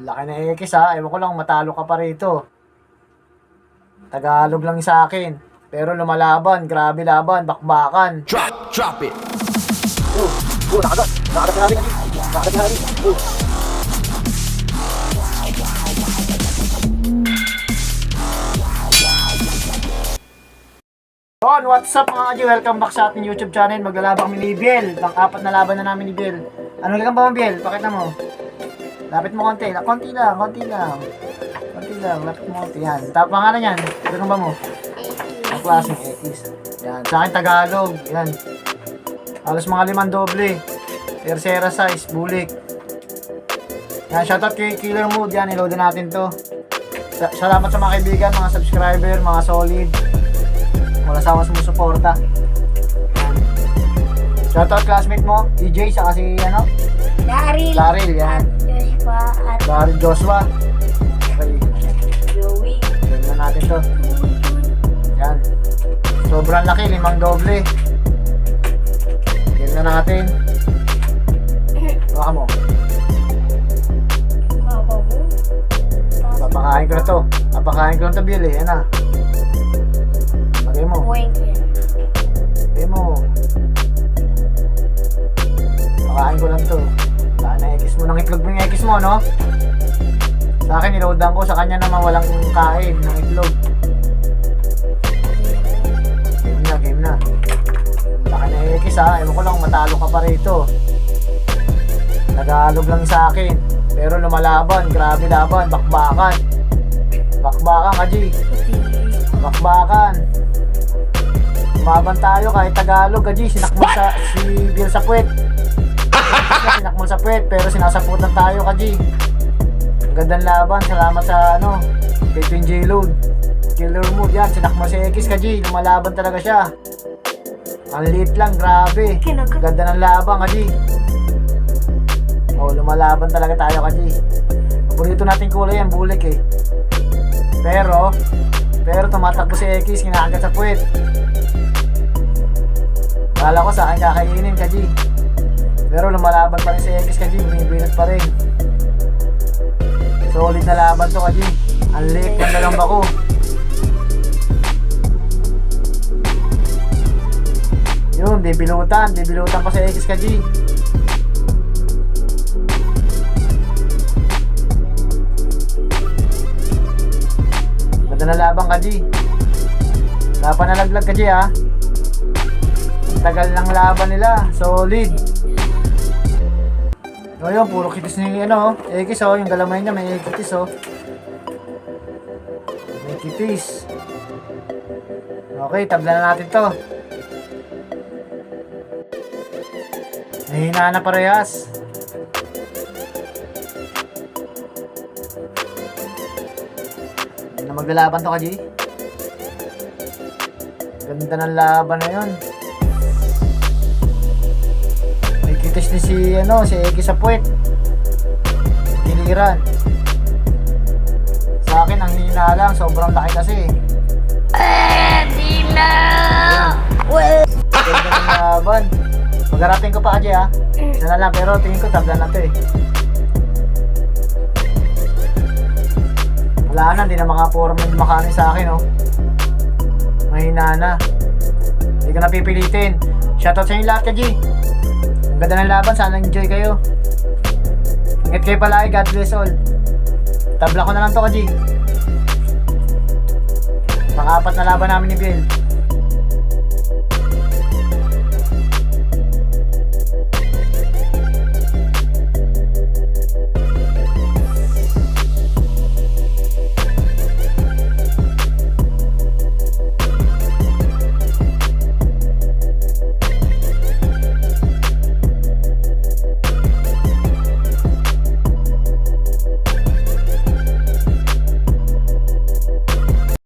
Laki na X ha. Ewan ko lang, matalo ka pa rito. Tagalog lang sa akin. Pero lumalaban, grabe laban, bakbakan. Drop, drop it. Oh, oh, nakagat. Nakagat na rin. Nakagat na rin. Oh. Yon, what's up mga kaji? Welcome back sa ating YouTube channel. Maglalabang kami ni Biel. Pang-apat na laban na namin ni Biel. Ano lang ba, Biel? Pakita mo. Lapit mo konti. Konti lang, konti lang. Konti lang, lapit mo konti. Yan. Tapos pangalan yan. Ganun ba mo? Ang klaseng X. Yan. Sa akin Tagalog. Yan. Halos mga limang doble. Tercera size, bulik. Yan, shoutout kay Killer Mood. Yan, iload na natin to. Sa- Salamat sa mga kaibigan, mga subscriber, mga solid. Wala sama sumusuporta. Shoutout classmate mo, EJ, sa kasi ano, Daryl. Daryl, yan. Joshua at Daryl Joshua. Okay, Joey. ganda natin to. Yan. Sobrang laki, limang doble. Ganda natin. Baka mo. Papakain ko na to. Papakain ko na to, Bill eh. Yan na. Lagay mo. Lagay mo. Mo no? Sa akin, niloadan ko. Sa kanya naman walang kain ng itlog. Game na, game na. Laki na X ha. Ewan ko lang, matalo ka pa rito. Tagalog lang sa akin. Pero lumalaban. Grabe laban. Bakbakan. Bakbakan, Kaji. Bakbakan. Umaban tayo kahit Tagalog, Kaji. Sinakmal sa, si Bill sa Sinakmal sa puwet, pero sinasaputan tayo, Kaji. Ang gandang laban. Salamat sa, ano, kay Twin J Load. Killer mood yan. Sinakmal si X, Kaji. Lumalaban talaga siya. Ang liit lang, grabe. Kinagat. Ganda ng labang, Kaji. Oh, lumalaban talaga tayo, Kaji. Paborito nating kulay yan, bulik eh. Pero, pero tumatakbo si X, kinakagat sa puwet. Kala ko sa akin kakainin, Kaji. Pero lumalaban pa rin si X, Kaji. Bumibilat pa rin. Solid na laban to, Kaji. Ang liit ng dalamba ko. Yun, bibilutan. Bibilutan pa si X, Kaji. Ganda na labang ka, G. Laban na laglag ka, G, ha? Tagal ng laban nila. Solid. O yun, puro kitis ni, ano, Ekis, oh. Yung galamay niya, may kitis, oh. May kitis. Okay, tabla na natin to. Nahina na parehas. Hindi na maglalaban to, Kaji. Ganda ng laban na yun. Kitis ni si, ano, si Eki sa puwet. Giliran. Sa akin, ang hina lang. Sobrang laki kasi. Di na! Well. Ganda ng laban. Pagkarating ko pa, Kaji, ha? Isa na lang, pero tingin ko tabla na to, eh. Wala na, hindi na makaporm yung makanin sa akin, oh. Mahina na. Hindi ko na pipilitin. Shoutout sa inyo lahat, Kaji. Ganda ng laban, sana enjoy kayo. Ingat kayo palagi, God bless all. Tabla ko na lang to, Kaji. Pang-apat na laban namin ni Bill.